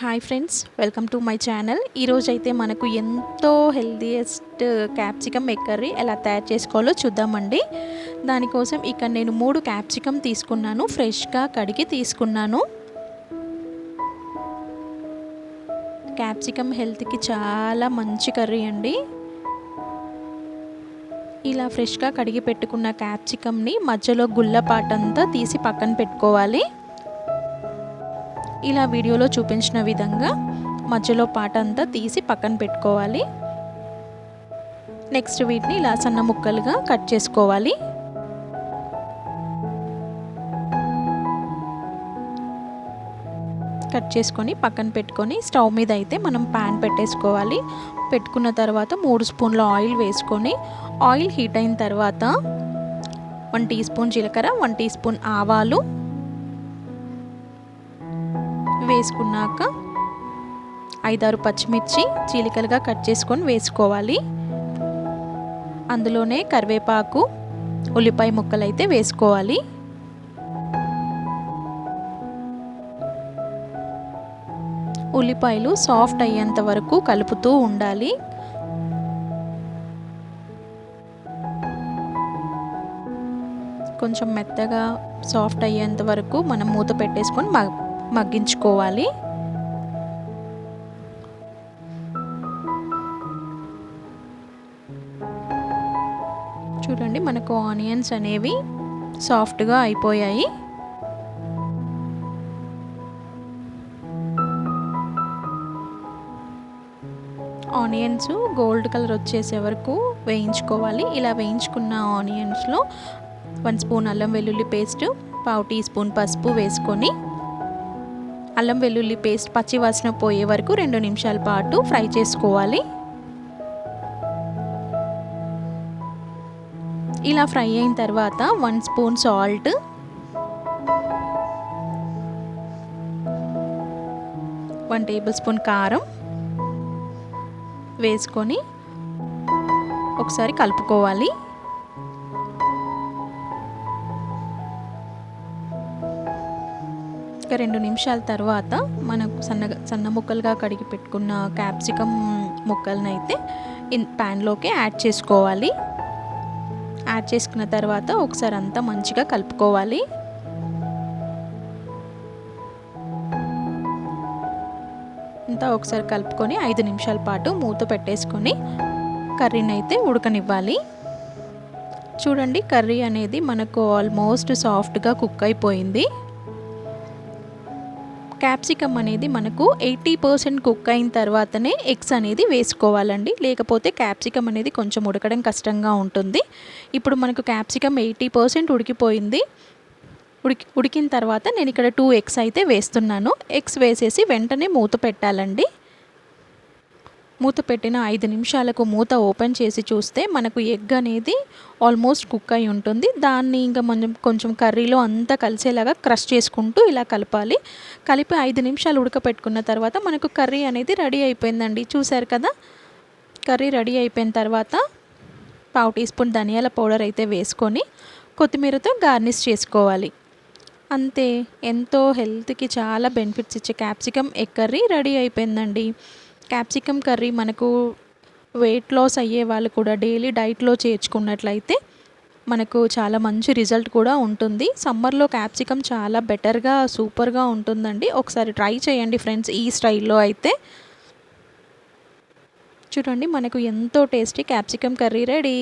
Hi friends welcome to my channel ఈరోజు అయితే మనకు ఎంతో హెల్దీయెస్ట్ క్యాప్సికమ్ ఎగ్ కర్రీ ఎలా తయారు చేసుకోవాలో చూద్దామండి. దానికోసం ఇక్కడ నేను మూడు క్యాప్సికమ్ తీసుకున్నాను ఫ్రెష్గా కడిగి తీసుకున్నాను. క్యాప్సికమ్ హెల్త్కి చాలా మంచి కర్రీ అండి. ఇలా ఫ్రెష్గా కడిగి పెట్టుకున్న క్యాప్సికమ్ని మధ్యలో గుల్లపాటంతా తీసి పక్కన పెట్టుకోవాలి. ఇలా వీడియోలో చూపించిన విధంగా మధ్యలో పాట అంతా తీసి పక్కన పెట్టుకోవాలి. నెక్స్ట్ వీటిని ఇలా సన్న ముక్కలుగా కట్ చేసుకోవాలి. కట్ చేసుకొని పక్కన పెట్టుకొని స్టవ్ మీద అయితే మనం ప్యాన్ పెట్టేసుకోవాలి. పెట్టుకున్న తర్వాత మూడు స్పూన్ల ఆయిల్ వేసుకొని ఆయిల్ హీట్ అయిన తర్వాత వన్ టీ స్పూన్ జీలకర్ర వన్ టీ స్పూన్ ఆవాలు వేసుకున్నాక ఐదారు పచ్చిమిర్చి చీలికలుగా కట్ చేసుకొని వేసుకోవాలి. అందులోనే కరివేపాకు ఉల్లిపాయ ముక్కలు అయితే వేసుకోవాలి. ఉల్లిపాయలు సాఫ్ట్ అయ్యేంత వరకు కలుపుతూ ఉండాలి. కొంచెం మెత్తగా సాఫ్ట్ అయ్యేంత వరకు మనం మూత పెట్టేసుకొని మగ్గించుకోవాలి. చూడండి మనకు ఆనియన్స్ అనేవి సాఫ్ట్గా అయిపోయాయి. ఆనియన్స్ గోల్డ్ కలర్ వచ్చేసే వరకు వేయించుకోవాలి. ఇలా వేయించుకున్న ఆనియన్స్లో వన్ స్పూన్ అల్లం వెల్లుల్లి పేస్ట్ పావు టీ స్పూన్ పసుపు వేసుకొని అల్లం వెల్లుల్లి పేస్ట్ పచ్చి వాసన పోయే వరకు రెండు నిమిషాల పాటు ఫ్రై చేసుకోవాలి. ఇలా ఫ్రై అయిన తర్వాత one spoon salt. One tablespoon కారం వేసుకొని ఒకసారి కలుపుకోవాలి. ఒక రెండు నిమిషాల తర్వాత మనకు సన్నగా సన్న ముక్కలుగా కడిగి పెట్టుకున్న క్యాప్సికమ్ ముక్కలను అయితే ఇన్ ప్యాన్లోకి యాడ్ చేసుకోవాలి. యాడ్ చేసుకున్న తర్వాత ఒకసారి అంతా మంచిగా కలుపుకోవాలి. అంతా ఒకసారి కలుపుకొని ఐదు నిమిషాల పాటు మూత పెట్టేసుకొని కర్రీని అయితే ఉడకనివ్వాలి. చూడండి కర్రీ అనేది మనకు ఆల్మోస్ట్ సాఫ్ట్గా కుక్ అయిపోయింది. క్యాప్సికమ్ అనేది మనకు ఎయిటీ పర్సెంట్ కుక్ అయిన తర్వాతనే ఎగ్స్ అనేది వేసుకోవాలండి. లేకపోతే క్యాప్సికమ్ అనేది కొంచెం ఉడకడం కష్టంగా ఉంటుంది. ఇప్పుడు మనకు క్యాప్సికమ్ ఎయిటీ పర్సెంట్ ఉడికిపోయింది. ఉడికి ఉడికిన తర్వాత నేను ఇక్కడ టూ ఎగ్స్ అయితే వేస్తున్నాను. ఎగ్స్ వేసేసి వెంటనే మూత పెట్టాలండి. మూత పెట్టిన ఐదు నిమిషాలకు మూత ఓపెన్ చేసి చూస్తే మనకు ఎగ్ అనేది ఆల్మోస్ట్ కుక్ అయి ఉంటుంది. దాన్ని ఇంకా మనం కొంచెం కర్రీలో అంతా కలిసేలాగా క్రష్ చేసుకుంటూ ఇలా కలపాలి. కలిపి ఐదు నిమిషాలు ఉడకపెట్టుకున్న తర్వాత మనకు కర్రీ అనేది రెడీ అయిపోయిందండి. చూసారు కదా? కర్రీ రెడీ అయిపోయిన తర్వాత పావు టీ స్పూన్ ధనియాల పౌడర్ అయితే వేసుకొని కొత్తిమీరతో గార్నిష్ చేసుకోవాలి. అంతే. ఎంతో హెల్త్కి చాలా బెనిఫిట్స్ ఇచ్చే క్యాప్సికమ్ ఎగ్ కర్రీ రెడీ అయిపోయిందండి. క్యాప్సికమ్ కర్రీ మనకు వెయిట్ లాస్ అయ్యే వాళ్ళు కూడా డైలీ డైట్లో చేర్చుకున్నట్లయితే మనకు చాలా మంచి రిజల్ట్ కూడా ఉంటుంది. సమ్మర్లో క్యాప్సికమ్ చాలా బెటర్గా సూపర్గా ఉంటుందండి. ఒకసారి ట్రై చేయండి ఫ్రెండ్స్ ఈ స్టైల్లో అయితే. చూడండి మనకు ఎంతో టేస్టీ క్యాప్సికమ్ కర్రీ రెడీ